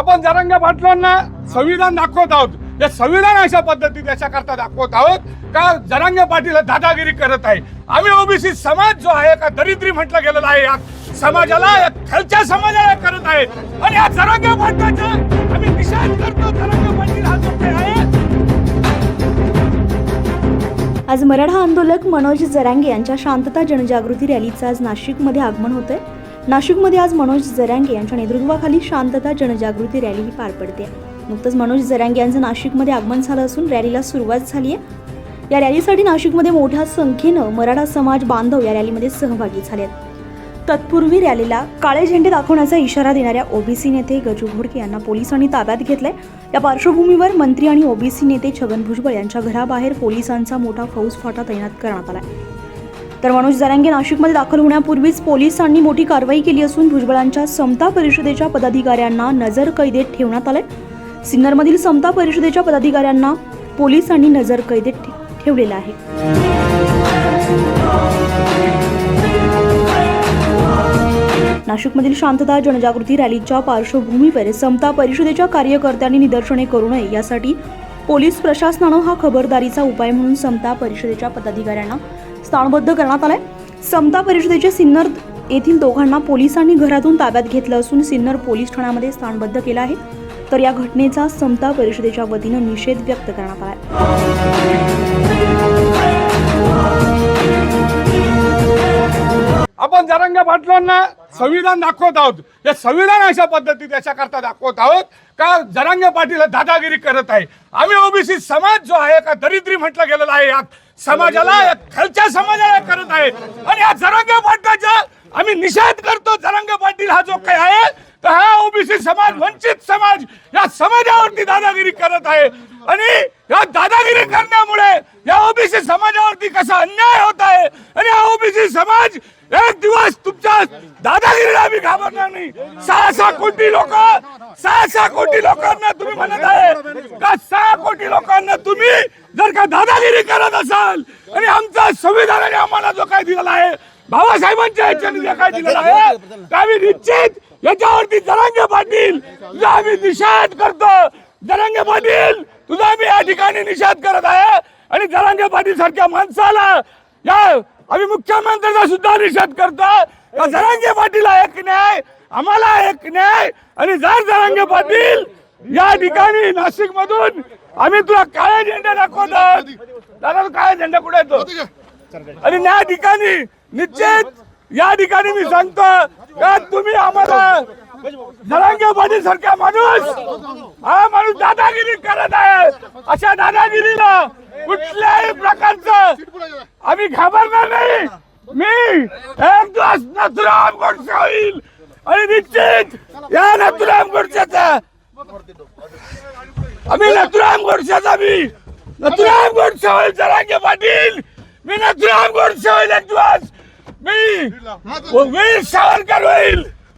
आपण जरंगा पाटलांना संविधान दाखवत आहोत. या संविधान अशा पद्धतीत त्याच्याकरता दाखवत आहोत का जरांगे पाटील दादागिरी करत आहे. आम्ही ओबीसी समाज जो आहे का दरिद्री म्हटलं गेलेला आहे. या समाजाला खालच्या समाजाला करत आहे. आणि या जरांगे पाटलाचा आम्ही निषेध करतो. जरांगे पाटील हा जो आहे. आज मराठा आंदोलक मनोज जरांगे यांच्या शांतता जनजागृती रॅलीचं आज नाशिकमध्ये आगमन होतंय. नाशिकमध्ये आज मनोज जरांगे यांच्या नेतृत्वाखाली शांतता जनजागृती रॅली ही पार पडते. नुकतंच मनोज जरांगे यांचं नाशिकमध्ये आगमन झालं असून रॅलीला सुरुवात झाली आहे या रॅलीसाठी नाशिकमध्ये मोठ्या संख्येनं मराठा समाज बांधव या रॅलीमध्ये सहभागी झाले आहेत तत्पूर्वी रॅलीला काळे झेंडे दाखवण्याचा इशारा देणाऱ्या ओबीसी नेते गजू घोडके यांना पोलिसांनी ताब्यात घेतलंय. या पार्श्वभूमीवर मंत्री आणि ओबीसी नेते छगन भुजबळ यांच्या घराबाहेर पोलिसांचा मोठा फौजफाटा तैनात करण्यात आलाय. तर मनोज जरांगे नाशिकमध्ये दाखल होण्यापूर्वीच पोलिसांनी मोठी कारवाई केली असून भुजबळांच्या समता परिषदेच्या पदाधिकाऱ्यांना नजर कैदेत ठेवण्यात आलंय. सिन्नरमधील समता परिषदेच्या पदाधिकाऱ्यांना पोलिसांनी नजर कैदेत ठे- ठेवलेलं आहे. नाशिकमधील शांतता जनजागृती रॅलीच्या पार्श्वभूमीवर समता परिषदेच्या कार्यकर्त्यांनी निदर्शने करू नये यासाठी पोलीस प्रशासनानं हा खबरदारीचा उपाय म्हणून समता परिषदेच्या पदाधिकाऱ्यांना स्थानबद्ध करण्यात आलाय. समता परिषदेच्या सिन्नर येथील दोघांना पोलिसांनी घरातून ताब्यात घेतलं असून सिन्नर पोलीस ठाण्यामध्ये स्थानबद्ध केलं आहे. तर या घटनेचा समता परिषदेच्या वतीनं निषेध व्यक्त करण्यात आला आपण जरंगे पाटलांना संविधान दाखवत आहोत. या संविधान अशा पद्धतीत याच्याकरता दाखवत आहोत का जरांगे पाटील दादागिरी करत आहे? आम्ही ओबीसी समाज जो आहे का दरिद्री म्हटलं गेलेला आहे यात. समाजाला खालच्या समाजाला करत आहे. आणि या जरांगे पाटलाचा आम्ही निषेध करतो जरांगे पाटील हा जो काही आहे तर हा ओबीसी समाज वंचित समाज या समाजावरती दादागिरी करत आहे. आणि या दादागिरी करण्यामुळे या ओबीसी समाजावरती कसा अन्याय होत आहे आणि हा ओबीसी समाज एक दिवस तुमच्या दादागिरीला आम्ही घाबरणार नाही. सहा सहा कोटी लोक सहा सहा कोटी लोकांना तुम्ही म्हणत आहे का सहा कोटी लोकांना तुम्ही जर का दादागिरी करत असाल आणि आमचा संविधानाने आम्हाला जो काय दिलेला आहे बाबासाहेबांच्या ह्याच्याने जे काय दिलेला आहे ते आम्ही निश्चित याच्यावरती जरांगे पाटील तुझा आम्ही निषेध करतो. जरांगे पाटील तुझा आम्ही या ठिकाणी निषेध करत आहे. आणि जरांगे पाटील सारख्या माणसाला या आम्ही मुख्यमंत्र्यांचा सुद्धा निषेध करतो. जरांगे पाटील एक न्याय आम्हाला एक न्याय आणि जर जरांगे पाटील या ठिकाणी नाशिक मधून आम्ही तुला काळा झेंडा दाखवतो दादा तू काळा झेंडा कुठे येतो आणि या ठिकाणी निश्चित या ठिकाणी मी सांगतो का तुम्ही आम्हाला जरांगे पाटील सारखा माणूस हा माणूस दादागिरी करत आहे. अशा दादागिरीला कुठल्याही प्रकारचं आम्ही घाबरणार नाही. मी एक दिवस नथुराम गोडसे होईल. आणि निश्चित या नथुराम गोडसेचा आम्ही नथुराम गोडसेचा मी नथुराम गोडसे जरांगे पाटील. मी नथुराम गोडसे होईल एक दिवस मी वीर सावरकर होईल.